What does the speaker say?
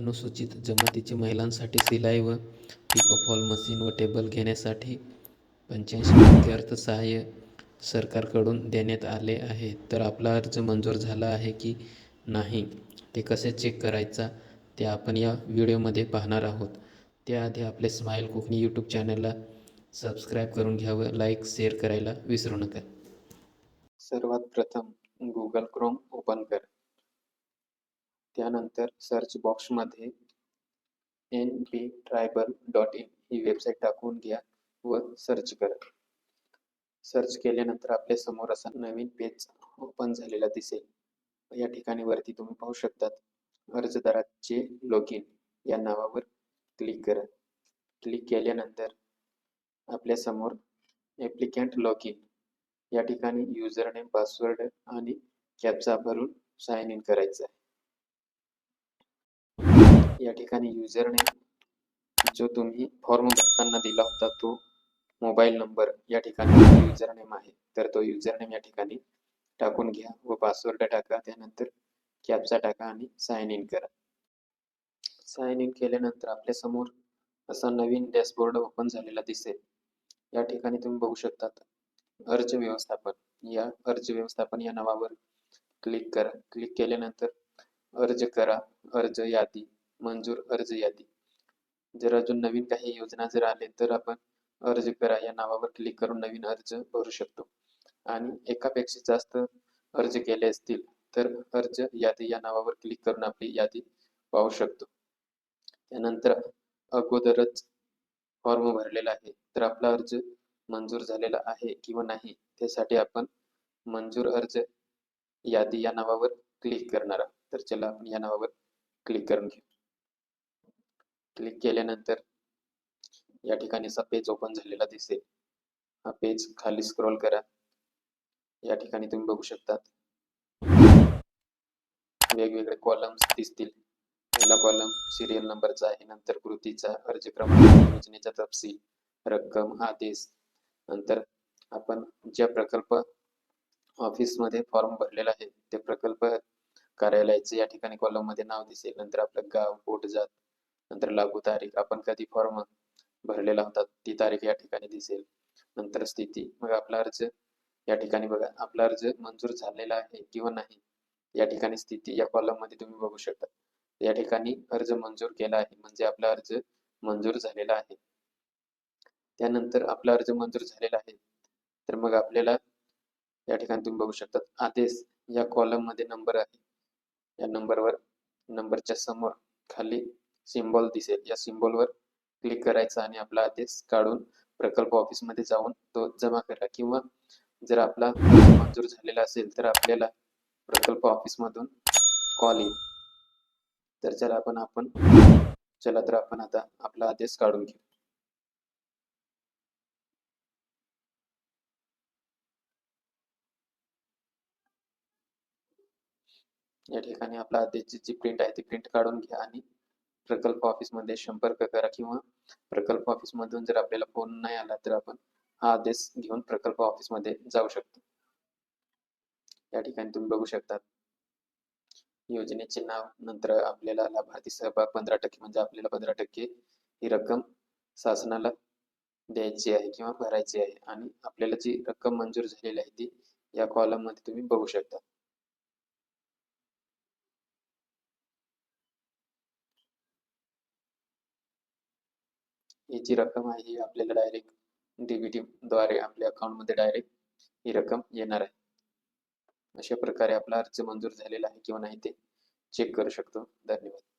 अनुसूचित जमातीची महिलांसाठी सिलाई व पिकोफॉल मशीन व टेबल घेण्यासाठी पंच्याऐंशी टक्के अर्थसहाय्य सरकारकडून देण्यात आले आहे. तर आपला अर्ज मंजूर झाला आहे की नाही ते कसे चेक करायचा ते आपण या व्हिडिओमध्ये पाहणार आहोत. त्याआधी आपले स्माईल कोकणी यूट्यूब चॅनलला सबस्क्राईब करून घ्यावं लाईक शेअर करायला विसरू नका. सर्वात प्रथम गुगल क्रोम ओपन कर. त्यानंतर सर्च बॉक्समध्ये N B tribal dot in he website टाकून घ्या व सर्च करा. सर्च केल्यानंतर आपल्यासमोर असा नवीन पेज ओपन झालेला दिसेल. या ठिकाणी वरती तुम्ही पाहू शकतात अर्जदाराचे लॉग इन या नावावर क्लिक करा. क्लिक केल्यानंतर आपल्यासमोर ॲप्लिकंट लॉग इन या ठिकाणी युजर नेम पासवर्ड आणि कॅप्चा भरून साइन इन करायचं आहे. या ठिकाणी युजर नेम जो तुम्ही फॉर्म भरताना दिला होता तो मोबाईल नंबर या ठिकाणी युजर नेम आहे. तर तो युजर नेम या ठिकाणी टाकून घ्या व पासवर्ड टाका. त्यानंतर कॅप्चा टाका आणि साइन इन करा. साइन इन केल्यानंतर आपल्यासमोर असा नवीन डॅशबोर्ड ओपन झालेला दिसेल. या ठिकाणी तुम्ही बघू शकता अर्ज व्यवस्थापन. या अर्ज व्यवस्थापन या नावावर क्लिक करा. क्लिक केल्यानंतर अर्ज करा. अर्ज यादी. मंजूर अर्ज यादी. जर अजून नवीन काही योजना जर आले तर आपण अर्ज करा. या नावावर क्लिक करून नवीन अर्ज भरू शकतो. आणि एकापेक्षा जास्त अर्ज केले असतील तर अर्ज यादी या नावावर क्लिक करून आपली यादी पाहू शकतो. त्यानंतर अगोदरच फॉर्म भरलेला आहे तर आपला अर्ज मंजूर झालेला आहे किंवा नाही त्यासाठी आपण मंजूर अर्ज यादी या नावावर क्लिक करणार आहोत. तर चला आपण या नावावर क्लिक करून घेऊ. क्लिक केल्यानंतर या ठिकाणी असा पेज ओपन झालेला दिसेल. हा पेज खाली स्क्रॉल करा. या ठिकाणी तुम्ही बघू शकतात. वेगवेगळे कॉलम्स दिसतील. पहिला कॉलम सिरियल नंबरचा आहे नंतर कृतीचा अर्ज क्रमांक योजनेचा तपशील रक्कम आदेश. नंतर आपण ज्या प्रकल्प ऑफिसमध्ये फॉर्म भरलेला आहे ते प्रकल्प कार्यालयाचे या ठिकाणी कॉलममध्ये नाव दिसेल. नंतर आपलं गाव पोट जात नंतर लागू तारीख. आपण कधी फॉर्म भरलेला होता ती तारीख या ठिकाणी दिसेल. नंतर स्थिती. मग आपला अर्ज. या ठिकाणी बघा. आपला अर्ज मंजूर झालेला आहे किंवा नाही या ठिकाणी स्थिती. या कॉलममध्ये तुम्ही बघू शकता. या ठिकाणी अर्ज मंजूर केला आहे. म्हणजे आपला अर्ज मंजूर झालेला आहे. त्यानंतर आपला अर्ज मंजूर झालेला आहे. तर मग आपल्याला या ठिकाणी तुम्ही बघू शकता. आदेश. या कॉलममध्ये नंबर आहे. या नंबरवर नंबरच्या समोर खाली सिम्बॉल दिसेल. या सिम्बॉलवर क्लिक करायचा आणि आपला आदेश काढून प्रकल्प ऑफिसमध्ये जाऊन तो जमा करा. किंवा जर आपला मंजूर झालेला असेल तर आपल्याला प्रकल्प ऑफिस मधून कॉल येईल. तर चला आपण आपण चला तर आपण आता आपला आदेश काढून घेऊ. या ठिकाणी आपला आदेशची जी प्रिंट आहे ती प्रिंट काढून घ्या आणि प्रकल्प ऑफिसमध्ये संपर्क करा किंवा प्रकल्प ऑफिसमधून जर आपल्याला फोन नाही आला तर आपण हा आदेश घेऊन प्रकल्प ऑफिसमध्ये जाऊ शकतो. या ठिकाणी तुम्ही बघू शकता योजनेचे नाव नंतर आपल्याला लाभार्थी सहभाग पंधरा टक्के म्हणजे आपल्याला पंधरा टक्के ही रक्कम शासनाला द्यायची आहे किंवा भरायची आहे. आणि आपल्याला जी रक्कम मंजूर झालेली आहे ती या कॉलममध्ये तुम्ही बघू शकता. ही जी रक्कम आहे ही आपल्याला डायरेक्ट डीबीटी द्वारे आपल्या अकाउंटमध्ये डायरेक्ट ही रक्कम येणार आहे. अशा प्रकारे आपला अर्ज मंजूर झालेला आहे किंवा नाही ते चेक करू शकतो. धन्यवाद.